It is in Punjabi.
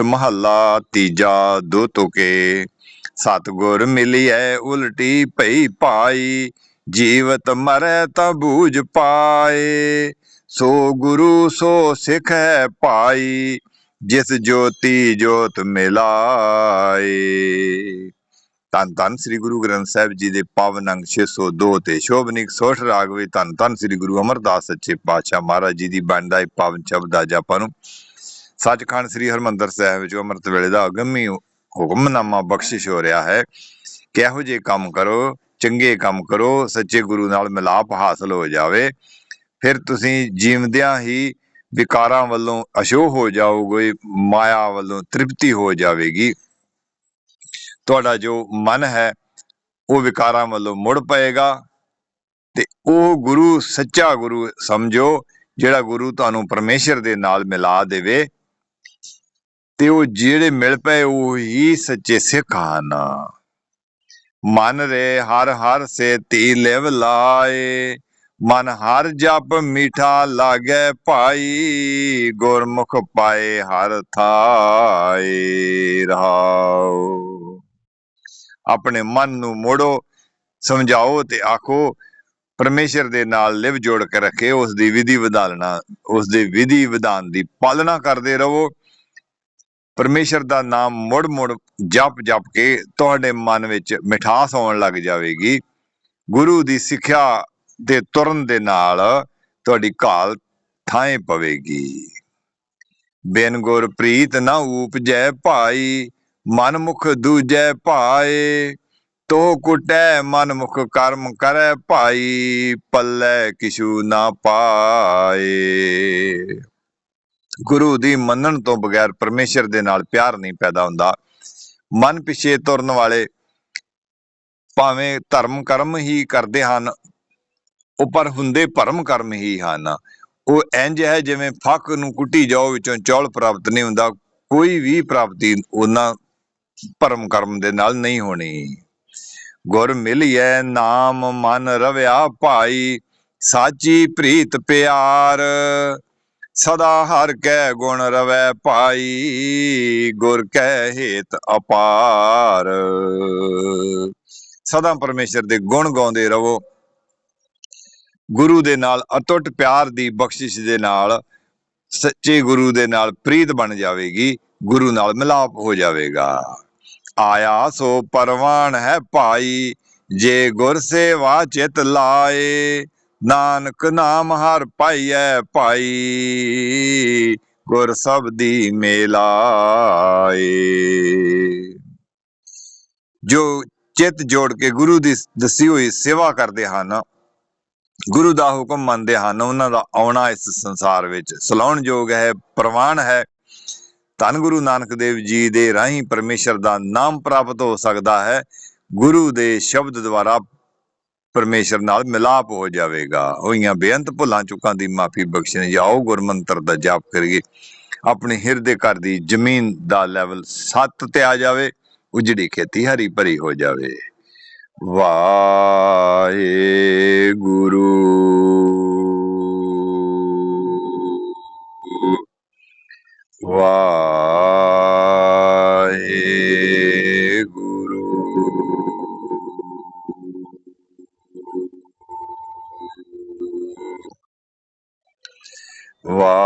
ਮਹੱਲਾ ਤੀਜਾ ਦੋ ਤੁਕੇ। ਸਤਗੁਰ ਮਿਲਿਐ ਉਲਟੀ ਭਈ ਪਾਈ ਜੀਵਤ ਮਰੈ ਤਾਂ ਬੂਝ ਪਾਏ। ਸੋ ਗੁਰੂ ਸੋ ਸਿੱਖ ਹੈ ਭਾਈ, ਜਿਸ ਜੋਤੀ ਜੋਤ ਮਿਲਾਏ। ਧੰਨ ਧੰਨ ਸ੍ਰੀ ਗੁਰੂ ਗ੍ਰੰਥ ਸਾਹਿਬ ਜੀ ਦੇ ਪਾਵਨ ਅੰਗ 602 ਤੇ ਸ਼ੋਭਨਿਕ ਸੋਠ ਰਾਗ ਵਿੱਚ ਧੰਨ ਧੰਨ ਸ੍ਰੀ ਗੁਰੂ ਅਮਰਦਾਸ ਸੱਚੇ ਪਾਤਸ਼ਾਹ ਮਹਾਰਾਜ ਜੀ ਦੀ ਬਾਣੀ ਦਾ ਪਾਵਨ ਸ਼ਬਦ ਅੱਜ ਆਪਾਂ ਨੂੰ ਸੱਚਖੰਡ ਸ੍ਰੀ ਹਰਮੰਦਰ ਸਾਹਿਬ ਵਿੱਚ ਅੰਮ੍ਰਿਤ ਵੇਲੇ ਦਾ ਅਗੰਮੀ ਹੁਕਮਨਾਮਾ ਬਖਸ਼ਿਸ਼ ਹੋ ਰਿਹਾ ਹੈ। ਕਿ ਇਹੋ ਜਿਹੇ ਕੰਮ ਕਰੋ, ਚੰਗੇ ਕੰਮ ਕਰੋ, ਸੱਚੇ ਗੁਰੂ ਨਾਲ ਮਿਲਾਪ ਹਾਸਲ ਹੋ ਜਾਵੇ, ਫਿਰ ਤੁਸੀਂ ਜੀਵਦਿਆਂ ਹੀ ਵਿਕਾਰਾਂ ਵੱਲੋਂ ਅਸ਼ੋ ਹੋ ਜਾਓਗੇ, ਮਾਇਆ ਵੱਲੋਂ ਤ੍ਰਿਪਤੀ ਹੋ ਜਾਵੇਗੀ। ਤੁਹਾਡਾ ਜੋ ਮਨ ਹੈ, ਉਹ ਵਿਕਾਰਾਂ ਵੱਲੋਂ ਮੁੜ ਪਏਗਾ ਤੇ ਉਹ ਗੁਰੂ, ਸੱਚਾ ਗੁਰੂ ਸਮਝੋ, ਜਿਹੜਾ ਗੁਰੂ ਤੁਹਾਨੂੰ ਪਰਮੇਸ਼ਰ ਦੇ ਨਾਲ ਮਿਲਾ ਦੇਵੇ। ਤੇ ਉਹ ਜਿਹੜੇ ਮਿਲ ਪਏ ਉਹ ਹੀ ਸੱਚੇ ਸਿੱਖ ਹਨ ਮਨ ਰੇ ਹਰ ਹਰ ਸੇ ਤੀ ਲਿਵ ਲਾਏ, ਮਨ ਹਰ ਜਪ ਮੀਠਾ ਲਾਗੇ ਭਾਈ, ਗੁਰਮੁਖ ਪਾਏ ਹਰ ਥਾਏ ਰਹਾਓ ਆਪਣੇ ਮਨ ਨੂੰ ਮੋੜੋ, ਸਮਝਾਓ ਤੇ ਆਖੋ, ਪਰਮੇਸ਼ਰ ਦੇ ਨਾਲ ਲਿਵ ਜੋੜ ਕੇ ਰੱਖੇ, ਉਸ ਦੀ ਵਿਧੀ ਵਿਧਾਲਣਾ, ਉਸ ਦੇ ਵਿਧੀ ਵਿਧਾਨ ਦੀ ਪਾਲਣਾ ਕਰਦੇ ਰਹੋ। ਪਰਮੇਸ਼ਰ ਦਾ ਨਾਮ ਮੁੜ ਮੁੜ ਜਪ ਜਪ ਕੇ ਤੁਹਾਡੇ ਮਨ ਵਿੱਚ ਮਿਠਾਸ ਆਉਣ ਲੱਗ ਜਾਵੇਗੀ। ਗੁਰੂ ਦੀ ਸਿੱਖਿਆ ਦੇ ਤੁਰਨ ਦੇ ਨਾਲ ਤੁਹਾਡੀ ਘਾਲ ਥਾਂ ਪਵੇਗੀ। ਬਿਨ ਗੁਰ ਪ੍ਰੀਤ ਨਾ ਉਪਜੈ ਭਾਈ ਮਨ ਮੁਖ ਦੂਜੈ ਭਾਏ, ਤੋ ਕੁਟੈ ਮਨ ਮੁਖ ਕਰਮ ਕਰੈ ਭਾਈ, ਪੱਲੇ ਕਿਛੂ ਨਾ ਪਾਏ। ਗੁਰੂ ਦੀ ਮੰਨਣ ਤੋਂ ਬਗੈਰ ਪਰਮੇਸ਼ਰ ਦੇ ਨਾਲ ਪਿਆਰ ਨਹੀਂ ਪੈਦਾ ਹੁੰਦਾ। ਮਨ ਪਿਛੇ ਤੁਰਨ ਵਾਲੇ ਭਾਵੇਂ ਧਰਮ ਕਰਮ ਹੀ ਕਰਦੇ ਹਨ ਉਹ ਪਰ ਹੁੰਦੇ ਭਰਮ ਕਰਮ ਹੀ ਹਨ। ਉਹ ਇੰਜ ਹੈ ਜਿਵੇਂ ਫੱਕ ਨੂੰ ਕੁੱਟੀ ਜਾਓ ਵਿੱਚੋਂ ਚੌਲ ਪ੍ਰਾਪਤ ਨਹੀਂ ਹੁੰਦਾ, ਕੋਈ ਵੀ ਪ੍ਰਾਪਤੀ ਉਹਨਾਂ ਭਰਮ ਕਰਮ ਦੇ ਨਾਲ ਨਹੀਂ ਹੋਣੀ। ਗੁਰ ਮਿਲਿਐ ਨਾਮ ਮਨ ਰਵਿਆ ਭਾਈ, ਸਾਚੀ ਪ੍ਰੀਤ ਪਿਆਰ। ਸਦਾ ਹਰ ਕੈ ਗੁਣ ਰਵੈ ਭਾਈ ਗੁਰ ਕੈ ਹੇਤ ਅਪਾਰ। ਸਦਾ ਪਰਮੇਸ਼ਰ ਦੇ ਗੁਣ ਗਾਉਂਦੇ ਰਹੋ ਗੁਰੂ ਦੇ ਨਾਲ ਅਟੁੱਟ ਪਿਆਰ ਦੀ ਬਖਸ਼ਿਸ਼ ਦੇ ਨਾਲ ਸੱਚੇ ਗੁਰੂ ਦੇ ਨਾਲ ਪ੍ਰੀਤ ਬਣ ਜਾਵੇਗੀ, ਗੁਰੂ ਨਾਲ ਮਿਲਾਪ ਹੋ ਜਾਵੇਗਾ। ਆਇਆ ਸੋ ਪਰਵਾਨ ਹੈ ਭਾਈ ਜੇ ਗੁਰ ਸੇਵਾ ਚਿਤ ਲਾਏ ਨਾਨਕ ਨਾਮ ਹਰ ਪਾਈਐ ਭਾਈ, ਗੁਰ ਸਬਦੀ ਮੇਲਾਏ। ਜੋ ਚਿੱਤ ਜੋੜ ਕੇ ਗੁਰੂ ਦੀ ਦੱਸੀ ਹੋਈ ਸੇਵਾ ਕਰਦੇ ਹਨ, ਗੁਰੂ ਦਾ ਹੁਕਮ ਮੰਨਦੇ ਹਨ, ਉਹਨਾਂ ਦਾ ਆਉਣਾ ਇਸ ਸੰਸਾਰ ਵਿੱਚ। ਸਲਾਉਣ ਯੋਗ ਹੈ, ਪ੍ਰਵਾਨ ਹੈ। ਧੰਨ ਗੁਰੂ ਨਾਨਕ ਦੇਵ ਜੀ ਦੇ ਰਾਹੀਂ ਪਰਮੇਸ਼ਰ ਦਾ ਨਾਮ ਪ੍ਰਾਪਤ ਹੋ ਸਕਦਾ ਹੈ। ਗੁਰੂ ਦੇ ਸ਼ਬਦ ਦੁਆਰਾ ਪਰਮੇਸ਼ਰ ਨਾਲ ਮਿਲਾਪ ਹੋ ਜਾਵੇਗਾ। ਹੋਈਆਂ ਬੇਅੰਤ ਭੁੱਲਾਂ ਚੁੱਕਾਂ ਦੀ ਮਾਫੀ ਬਖਸ਼ਣ ਜਾਓ, ਗੁਰਮੰਤਰ ਦਾ ਜਾਪ ਕਰੀਏ। ਆਪਣੇ ਹਿਰਦੇ ਘਰ ਦੀ ਜ਼ਮੀਨ ਦਾ ਲੈਵਲ 7 ਤੇ ਆ ਜਾਵੇ, ਉਜੜੀ ਖੇਤੀ ਹਰੀ ਭਰੀ ਹੋ ਜਾਵੇ। ਵਾਹਿਗੁਰੂ। வா